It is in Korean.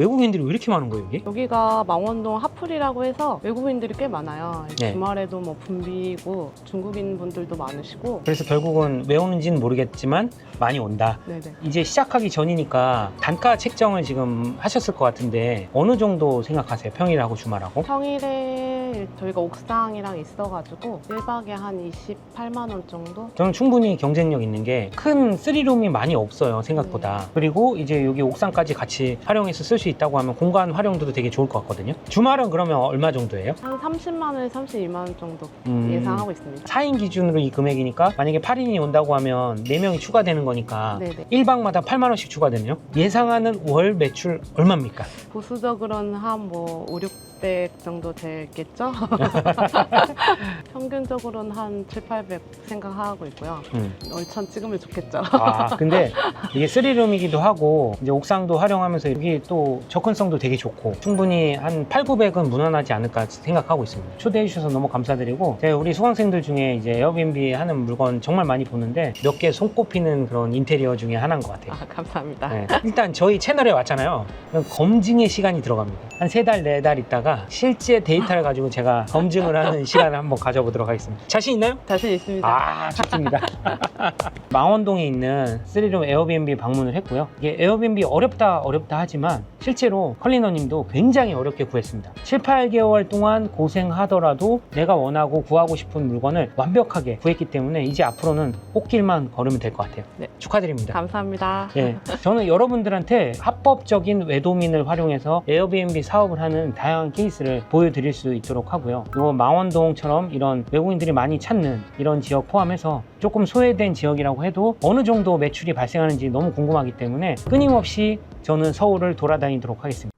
외국인들이 왜 이렇게 많은 거예요, 여기? 여기가 망원동 하풀이라고 해서 외국인들이 꽤 많아요. 네. 주말에도 뭐 붐비고 중국인 분들도 많으시고. 그래서 결국은 왜 오는지는 모르겠지만 많이 온다. 네네. 이제 시작하기 전이니까 단가 책정을 지금 하셨을 것 같은데 어느 정도 생각하세요? 평일하고 주말하고? 평일에 저희가 옥상이랑 있어가지고 1박에 한 28만 원 정도? 저는 충분히 경쟁력 있는 게 큰 쓰리룸이 많이 없어요 생각보다 그리고 이제 여기 옥상까지 같이 활용해서 쓸 수 있다고 하면 공간 활용도도 되게 좋을 것 같거든요 주말은 그러면 얼마 정도예요? 한 30만 원에서 32만 원 정도 음. 예상하고 있습니다. 4인 기준으로 이 금액이니까 만약에 8인이 온다고 하면 4명이 추가되는 거니까 네네. 1박마다 8만 원씩 추가되네요 예상하는 월 매출 얼마입니까? 보수적으로는 한뭐 5, 600 정도 되겠죠? 평균적으로는 한 7, 800 생각하고 있고요. 음. 얼천 찍으면 좋겠죠. 아 근데 이게 쓰리룸이기도 하고 이제 옥상도 활용하면서 여기 또 접근성도 되게 좋고 충분히 한 8, 900은 무난하지 않을까 생각하고 있습니다. 초대해 주셔서 너무 감사드리고 제가 우리 수강생들 중에 이제 에어비앤비 하는 물건 정말 많이 보는데 몇 개 손꼽히는 그런 인테리어 중에 하나인 것 같아요. 아, 감사합니다. 네. 일단 저희 채널에 왔잖아요. 검증의 시간이 들어갑니다. 한 세 달, 네 달 있다가 실제 데이터를 가지고 제가 검증을 하는 시간을 한번 가져보도록 하겠습니다. 자신 있나요? 자신 있습니다. 아, 좋습니다. 망원동에 있는 쓰리룸 에어비앤비 방문을 했고요. 이게 에어비앤비 어렵다 어렵다 하지만 실제로 컬리너님도 굉장히 어렵게 구했습니다. 7, 8개월 동안 고생하더라도 내가 원하고 구하고 싶은 물건을 완벽하게 구했기 때문에 이제 앞으로는 꽃길만 걸으면 될 것 같아요. 네. 축하드립니다. 감사합니다. 예, 저는 여러분들한테 합법적인 외도민을 활용해서 에어비앤비 사업을 하는 다양한 케이스를 보여드릴 수 있도록 하고요. 요 망원동처럼 이런 외국인들이 많이 찾는 이런 지역 포함해서 조금 소외된 지역이라고 해도 어느 정도 매출이 발생하는지 너무 궁금하기 때문에 끊임없이 저는 서울을 돌아다니도록 하겠습니다.